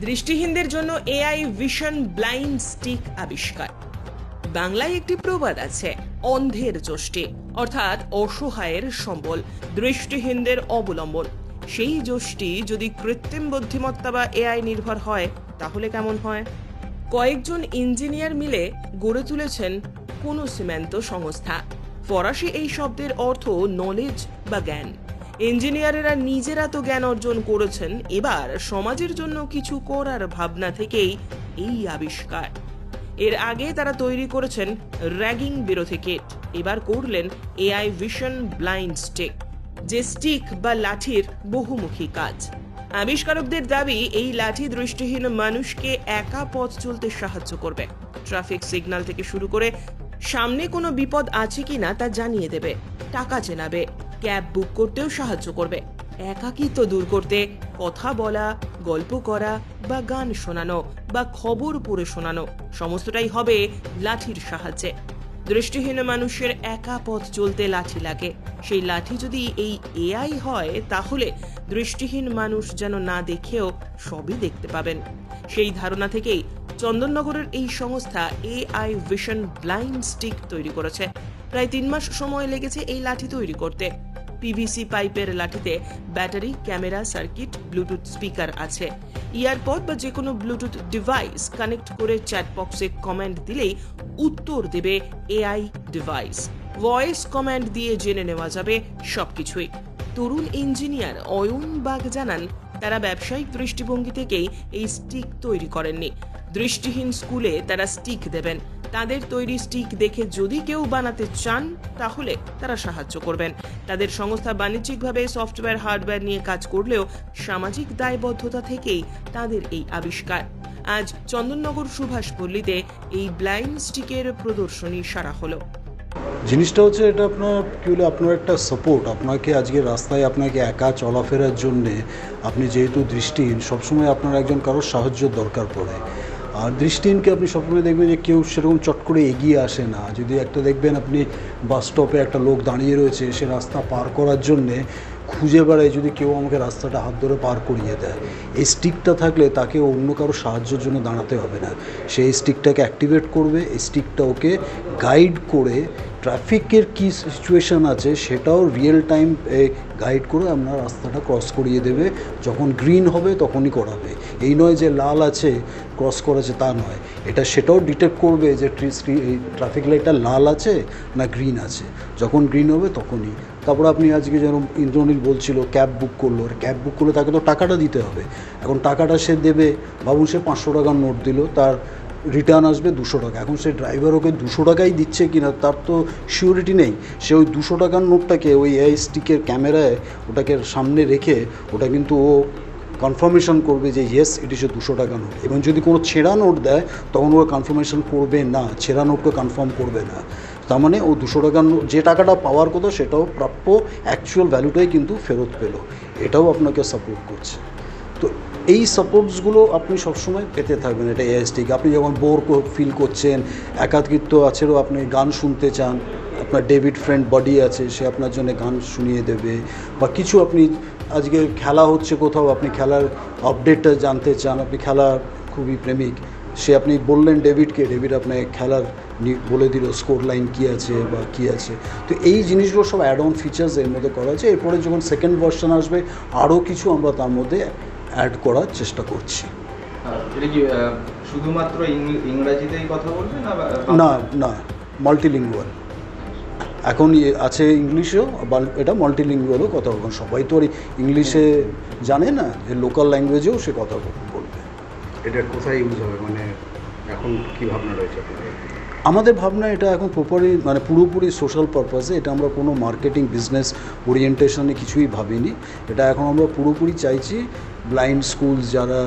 দৃষ্টিহীনদের জন্য AI vision blind stick আবিষ্কার। বাংলায় একটি প্রবাদ আছে, অন্ধের যষ্টি, অর্থাৎ অসহায়ের সম্বল, দৃষ্টিহীনদের অবলম্বন। সেই যষ্টি যদি কৃত্রিম বুদ্ধিমত্তা বা এআই নির্ভর হয়, তাহলে কেমন হয়? কয়েকজন ইঞ্জিনিয়ার মিলে গড়ে তুলেছেন কোনো সিমেন্ট সংস্থা। ফরাসি এই শব্দের অর্থ নলেজ বা জ্ঞান। ইঞ্জিনিয়ারেরা নিজেরা তো জ্ঞান অর্জন করেছেন, এবার সমাজের জন্য কিছু করার ভাবনা থেকেই এই আবিষ্কার। এর আগে তারা তৈরি করেছেন র্যাগিং বিরোধী কিট, এবার করলেন এআই ভিশন ব্লাইন্ড স্টিক, যে স্টিক বা লাঠির বহুমুখী কাজ। আবিষ্কারকদের দাবি, এই লাঠি দৃষ্টিহীন মানুষকে একা পথ চলতে সাহায্য করবে। ট্রাফিক সিগন্যাল থেকে শুরু করে সামনে কোনো বিপদ আছে কিনা তা জানিয়ে দেবে, টাকা চেনাবে। ক্যাব বুক করতেও সাহায্য করবে। একাকিত্ব দূর করতে কথা বলা, গল্প করা বা গান শোনানো বা খবর পড়ে শোনানো, সমস্তটাই হবে লাঠির সাহায্যে। দৃষ্টিহীন মানুষের একা পথ চলতে লাঠি লাগে। সেই লাঠি যদি এই এআই হয়, তাহলে দৃষ্টিহীন মানুষ যেন না দেখেও সবই দেখতে পাবেন। সেই ধারণা থেকেই চন্দননগরের এই সংস্থা এআই ভিশন ব্লাইন্ড স্টিক তৈরি করেছে। প্রায় তিন মাস সময় লেগেছে এই লাঠি তৈরি করতে। পিভিসি পাইপের লাঠিতে battery camera circuit Bluetooth speaker আছে। ইয়ারপড বা যে কোনো ব্লুটুথ ডিভাইস কানেক্ট করে চ্যাট বক্সে কমেন্ট দিলেই উত্তর দেবে এআই ডিভাইস ভয়েস কমান্ড দিয়ে জেনে নেওয়া যাবে সবকিছুই। তরুণ ইঞ্জিনিয়ার অয়ন বাগ জানান, তারা ব্যবসায়িক দৃষ্টিভঙ্গি থেকেই এই স্টিক তৈরি করেননি। দৃষ্টিহীন স্কুলে তারা স্টিক দেবেন। তাদের তৈরি স্টিক দেখে যদি কেউ বানাতে চান, তাহলে তারা সাহায্য করবেন। তাদের সংস্থা বাণিজ্যিকভাবে সফটওয়্যার, হার্ডওয়্যার নিয়ে কাজ করলেও সামাজিক দায়বদ্ধতা থেকেই তাদের এই আবিষ্কার। আজ চন্দননগর সুভাষপল্লীতে এই ব্লাইন্ড স্টিকের প্রদর্শনী সারা হলো। জিনিসটা হচ্ছে এটা আপনার, কী হলো আপনার একটা সাপোর্ট আপনাকে আজকে রাস্তায় আপনাকে একা চলাফেরার জন্যে আপনি যেহেতু দৃষ্টিহীন, সবসময় আপনার একজন কারোর সাহায্য দরকার পড়ে। আর দৃষ্টিহীনকে আপনি সবসময় দেখবেন যে কেউ সেরকম চট করে এগিয়ে আসে না। যদি একটা দেখবেন আপনি বাস স্টপে একটা লোক দাঁড়িয়ে রয়েছে, সে রাস্তা পার করার জন্যে খুঁজে বেড়ায় যদি কেউ আমাকে রাস্তাটা হাত ধরে পার করিয়ে দেয়। এই স্টিকটা থাকলে তাকে অন্য কারও সাহায্যের জন্য দাঁড়াতে হবে না। সেই স্টিকটাকে অ্যাক্টিভেট করবে, এই স্টিকটা ওকে গাইড করে ট্রাফিকের কী সিচুয়েশান আছে সেটাও রিয়েল টাইম গাইড করে আপনার রাস্তাটা ক্রস করিয়ে দেবে। যখন গ্রিন হবে তখনই করাবে। এই নয় যে লাল আছে ক্রস করেছে তা নয়। এটা সেটাও ডিটেক্ট করবে যে ট্রাফিক লাইটটা লাল আছে না গ্রিন আছে। যখন গ্রিন হবে তখনই। তারপর আপনি আজকে যেরকম ইন্দ্রনীল বলছিল ক্যাব বুক করল। আর ক্যাব বুক করলে তাকে তো টাকাটা দিতে হবে। এখন টাকাটা সে দেবে। ভাবুন সে পাঁচশো টাকার নোট দিল। তার রিটার্ন আসবে দুশো টাকা। এখন সে ড্রাইভার ওকে দুশো টাকাই দিচ্ছে কিনা তার তো সিউরিটি নেই। সে ওই দুশো টাকার নোটটাকে ওই এআই স্টিকের ক্যামেরায় ওটাকে সামনে রেখে ওটা কিন্তু ও কনফার্মেশন করবে যে ইয়েস ইট ইস এ দুশো টাকা নোট এবং যদি কোনো ছেঁড়া নোট দেয়, তখন ও কনফার্মেশন করবে না, ছেঁড়া নোটকে কনফার্ম করবে না। তার মানে ও দুশো টাকার যে টাকাটা পাওয়ার কথা সেটাও প্রাপ্য অ্যাকচুয়াল ভ্যালুটাই কিন্তু ফেরত পেল। এটাও আপনাকে সাপোর্ট করছে। এই সাপোর্টসগুলো আপনি সবসময় পেতে থাকবেন এটা এএসটিকে আপনি যখন বোর ফিল করছেন, একাকিত্ব আছেও আপনি গান শুনতে চান, আপনার ডেভিড ফ্রেন্ড বডি আছে, সে আপনার জন্য গান শুনিয়ে দেবে বা কিছু আপনি আজকে খেলা হচ্ছে কোথাও, আপনি খেলার আপডেটটা জানতে চান, আপনি খেলার খুবই প্রেমিক, সে আপনি বললেন ডেভিডকে ডেভিড আপনাকে খেলার বলে দিল স্কোর লাইন কী আছে বা কী আছে। তো এই জিনিসগুলো সব অ্যাড অন ফিচার্স এর মধ্যে করা আছে এরপরে যখন সেকেন্ড ভার্সন আসবে, আরও কিছু আমরা তার মধ্যে অ্যাড করার চেষ্টা করছি। শুধুমাত্র ইংরাজিতেই কথা বলবে না না না মাল্টিলিঙ্গুয়াল এখন আছে ইংলিশেও এটা মাল্টিলিঙ্গুয়ালও কথা বলবেন। সবাই তো আর ইংলিশে জানে না যে লোকাল ল্যাঙ্গুয়েজেও সে কথা বলবে। এটা কোথায় ইউজ হবে? মানে এখন কি ভাবনা রয়েছে আমাদের ভাবনা এটা এখন প্রপারলি মানে পুরোপুরি সোশ্যাল পারপাসে এটা আমরা কোনো মার্কেটিং বিজনেস ওরিয়েন্টেশনে কিছুই ভাবিনি। এটা এখন আমরা পুরোপুরি চাইছি ব্লাইন্ড স্কুল যারা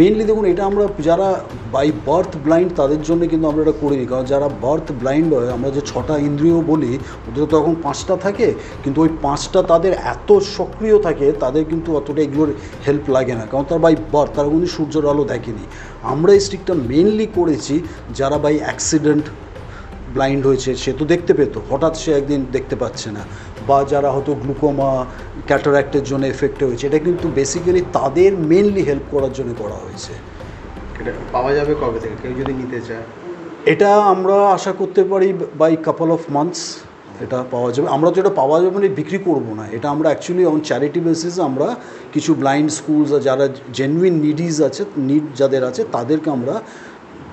মেনলি দেখুন এটা আমরা যারা বাই বার্থ ব্লাইন্ড তাদের জন্য কিন্তু আমরা এটা করিনি। কারণ যারা বার্থ ব্লাইন্ড হয়, আমরা যে ছটা ইন্দ্রিয় বলি, ওদের তো এখন পাঁচটা থাকে, কিন্তু ওই পাঁচটা তাদের এত সক্রিয় থাকে, তাদের কিন্তু অতটা এগুলোর হেল্প লাগে না। কারণ তার বাই বার্থ তারা কিন্তু সূর্যের আলো দেখেনি। আমরা এই স্টিকটা মেনলি করেছি যারা বাই অ্যাক্সিডেন্ট ব্লাইন্ড হয়েছে, সে তো দেখতে পেতো, হঠাৎ সে একদিন দেখতে পাচ্ছে না। বা যারা হয়তো গ্লুকোমা ক্যাটারাক্টের জন্য এফেক্ট হয়েছে এটা কিন্তু বেসিক্যালি তাদের মেনলি হেল্প করার জন্য করা হয়েছে। এটা পাওয়া যাবে কবে থেকে? কেউ যদি নিতে চায়। এটা আমরা আশা করতে পারি বাই কাপল অফ মান্থস এটা পাওয়া যাবে। আমরা তো এটা পাওয়া যাবে মানে বিক্রি করব না। এটা আমরা অ্যাকচুয়ালি অন চ্যারিটি বেসিস আমরা কিছু ব্লাইন্ড স্কুলস যারা জেনুইন নিডিজ আছে নিড যাদের আছে তাদেরকে আমরা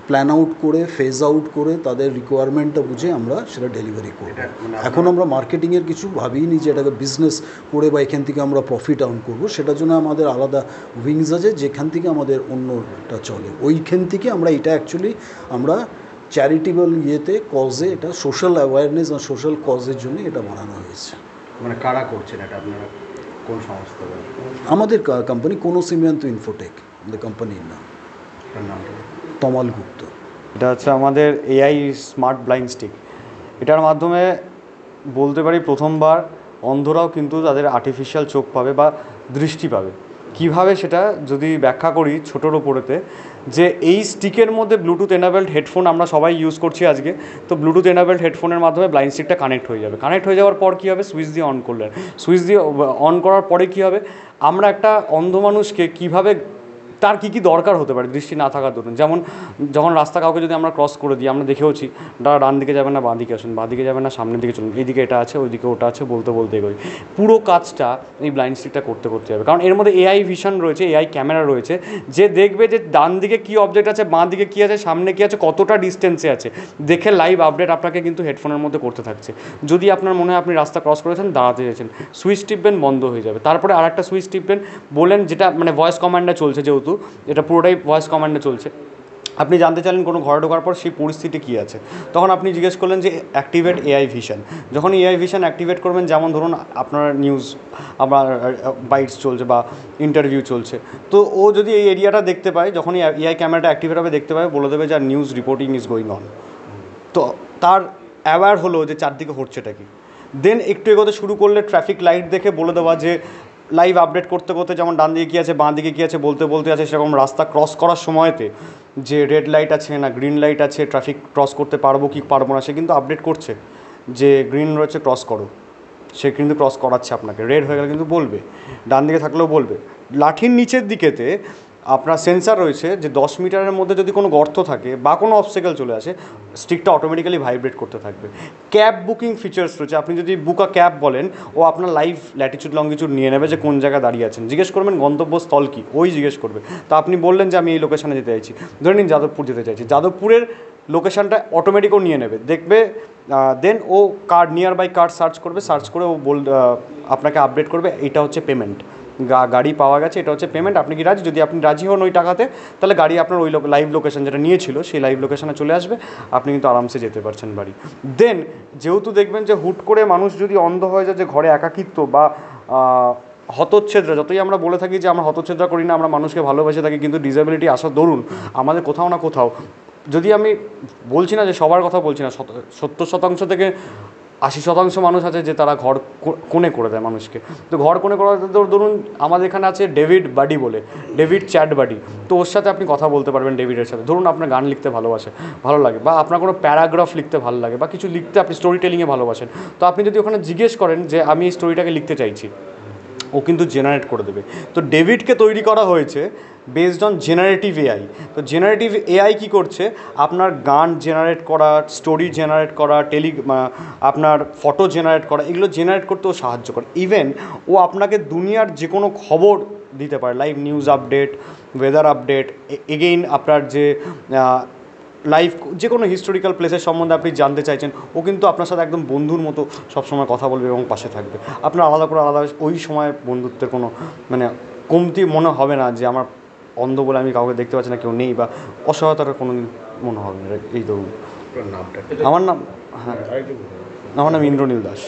প্ল্যান আউট করে ফেজ আউট করে তাদের রিকোয়ারমেন্টটা বুঝে আমরা সেটা ডেলিভারি করব। মানে এখন আমরা মার্কেটিংয়ের কিছু ভাবিনি যে এটাকে বিজনেস করে বা এখান থেকে আমরা প্রফিট আর্ন করব। সেটার জন্য আমাদের আলাদা উইংস আছে যেখান থেকে আমাদের অন্যটা চলে। ওইখান থেকে আমরা এটা অ্যাকচুয়ালি আমরা চ্যারিটেবল ইয়েতে কজে এটা সোশ্যাল অ্যাওয়ারনেস আর সোশ্যাল কজের জন্য এটা বানানো হয়েছে। মানে কারা করছেন এটা? আপনারা কোন সংস্থা আমাদের কোম্পানি কোনো সিমিয়ান্ত ইনফোটেক আমাদের কোম্পানির নাম। নামটা? তমাল গুপ্ত এটা হচ্ছে আমাদের এআই স্মার্ট ব্লাইন্ড স্টিক। এটার মাধ্যমে বলতে পারি প্রথমবার অন্ধরাও কিন্তু তাদের আর্টিফিশিয়াল চোখ পাবে বা দৃষ্টি পাবে। কীভাবে সেটা যদি ব্যাখ্যা করি ছোটোর ওপরেতে, যে এই স্টিকের মধ্যে ব্লুটুথ এনাবেলড হেডফোন আমরা সবাই ইউজ করছি আজকে, তো ব্লুটুথ এনাবেলড হেডফোনের মাধ্যমে ব্লাইন্ড স্টিকটা কানেক্ট হয়ে যাবে। কানেক্ট হয়ে যাওয়ার পর কী হবে? সুইচ দিয়ে অন করলেন। সুইচ দিয়ে অন করার পরে কী হবে? আমরা একটা অন্ধ মানুষকে কীভাবে তার কী কী দরকার হতে পারে দৃষ্টি না থাকার দরুন? যেমন যখন রাস্তা কাউকে যদি আমরা ক্রস করে দিই, আমরা দেখেওছি, দাঁড়া, ডান দিকে যাবেন না, বাঁ দিকে আসুন, বাঁ দিকে যাবেন না, সামনের দিকে চলুন, এইদিকে এটা আছে, ওইদিকে ওটা আছে, বলতে বলতে এগোই। পুরো কাজটা এই ব্লাইন্ড স্টিকটা করতে করতে হবে কারণ এর মধ্যে এআই ভিশন রয়েছে এআই ক্যামেরা রয়েছে, যে দেখবে যে ডান দিকে কী অবজেক্ট আছে, বাঁ দিকে কী আছে, সামনে কী আছে, কতটা ডিস্টেন্সে আছে, দেখে লাইভ আপডেট আপনাকে কিন্তু হেডফোনের মধ্যে করতে থাকছে। যদি আপনার মনে হয় আপনি রাস্তা ক্রস করেছেন, দাঁড়াতে চাইছেন সুইচ টিপবেন, বন্ধ হয়ে যাবে। তারপরে আর একটা সুইচ টিপবেন বলেন যেটা মানে ভয়েস কমান্ডে চলছে, যেহেতু এটা পুরোটাই ভয়েস কমান্ডে চলছে। আপনি জানতে চাইলেন কোনো ঘরে ঢোকার পর সেই পরিস্থিতি কী আছে? তখন আপনি জিজ্ঞেস করলেন যে অ্যাক্টিভেট এআই ভিশন যখন এআই ভিশন অ্যাক্টিভেট করবেন, যেমন ধরুন আপনার নিউজ আপনার বাইটস চলছে বা ইন্টারভিউ চলছে। তো ও যদি এই এরিয়াটা দেখতে পায়, যখনই এআই ক্যামেরাটা অ্যাক্টিভেট হবে, দেখতে পাবে, বলে দেবে যে news reporting is going on তো তার অ্যাওয়্যার হলো যে চারদিকে হচ্ছেটা কি। দেন একটু এগোতে শুরু করলে ট্রাফিক লাইট দেখে বলে দেওয়া যে লাইভ আপডেট করতে করতে যেমন ডান দিকে কী আছে, বাঁ দিকে কী আছে, বলতে বলতে আছে, সেরকম রাস্তা ক্রস করার সময়তে যে রেড লাইট আছে না গ্রিন লাইট আছে ট্রাফিক ক্রস করতে পারব কি পারব না, সে কিন্তু আপডেট করছে যে গ্রিন রয়েছে ক্রস করো। সে কিন্তু ক্রস করাচ্ছে আপনাকে। রেড হয়ে গেলে কিন্তু বলবে। ডান দিকে থাকলেও বলবে। লাঠির নিচের দিকেতে আপনার সেন্সার রয়েছে যে দশ মিটারের মধ্যে যদি কোনো গর্ত থাকে বা কোনো অবস্টেকেল চলে আসে স্টিকটা অটোমেটিক্যালি ভাইব্রেট করতে থাকবে। ক্যাব বুকিং ফিচার্স রয়েছে। আপনি যদি বুকা ক্যাব বলেন, ও আপনার লাইভ ল্যাটিচিউড লঙ্গিচিউড নিয়ে নেবে যে কোন জায়গায় দাঁড়িয়ে আছেন। জিজ্ঞেস করবেন গন্তব্যস্থল কী? ওই জিজ্ঞেস করবে। তা আপনি বললেন যে আমি এই লোকেশানে যেতে চাইছি। ধরে নিন যাদবপুর যেতে চাইছি। যাদবপুরের লোকেশানটা অটোমেটিকও নিয়ে নেবে। দেখবে then O card near by card search করবে। সার্চ করে ও বল আপনাকে আপডেট করবে। এটা হচ্ছে পেমেন্ট গাড়ি পাওয়া গেছে, এটা হচ্ছে পেমেন্ট আপনি কি রাজি? যদি আপনি রাজি হন ওই টাকাতে, তাহলে গাড়ি আপনার ওই লাইভ লোকেশন যেটা নিয়েছিল, সেই লাইভ লোকেশনে চলে আসবে। আপনি কিন্তু আরামসে যেতে পারছেন বাড়ি। দেন যেহেতু দেখবেন যে হুট করে মানুষ যদি অন্ধ হয়ে যায় যে ঘরে একাকিত্ব বা হতচ্ছেদরা, যতই আমরা বলে থাকি যে আমরা হতচ্ছেদরা করি না, আমরা মানুষকে ভালোবেসে থাকি, কিন্তু ডিসেবিলিটি আসার দরুন, আমাদের কোথাও না কোথাও, যদি আমি বলছি না যে সবার কথা বলছি না সত্তর শতাংশ থেকে আশি শতাংশ মানুষ আছে যে তারা ঘর কোণে করে দেয় মানুষকে। তো ঘর কোণে করা ধর- ধরুন আমাদের এখানে আছে ডেভিড বাডি বলে, ডেভিড চ্যাট বাডি তো ওর সাথে আপনি কথা বলতে পারবেন ডেভিডের সাথে। ধরুন আপনার গান লিখতে ভালোবাসে, ভালো লাগে, বা আপনার কোনো প্যারাগ্রাফ লিখতে ভালো লাগে, বা কিছু লিখতে আপনি স্টোরি টেলিংয়ে ভালোবাসেন। তো আপনি যদি ওখানে জিজ্ঞেস করেন যে, আমি এই স্টোরিটাকে লিখতে চাইছি। ও কিন্তু জেনারেট করে দেবে। তো ডেভিডকে তৈরি করা হয়েছে বেসড অন জেনারেটিভ এআই তো জেনারেটিভ এআই কী করছে? আপনার গান জেনারেট করা স্টোরি জেনারেট করা টেলি আপনার ফটো জেনারেট করা, এগুলো জেনারেট করতেও সাহায্য করে। ইভেন ও আপনাকে দুনিয়ার যে কোনো খবর দিতে পারে live news update weather update again আপনার যে লাইভ যে কোনো হিস্টোরিক্যাল প্লেসের সম্বন্ধে আপনি জানতে চাইছেন, ও কিন্তু আপনার সাথে একদম বন্ধুর মতো সবসময় কথা বলবে এবং পাশে থাকবে। আপনার আলাদা করে আলাদা ওই সময় বন্ধুত্বের কোনো মানে কমতি মনে হবে না যে আমার অন্ধ বলে আমি কাউকে দেখতে পাচ্ছি না কেউ নেই বা অসহায়তার কোনো মনে হবে না এই ধরুন। আমার নাম হ্যাঁ। আমার নাম ইন্দ্রনীল দাস।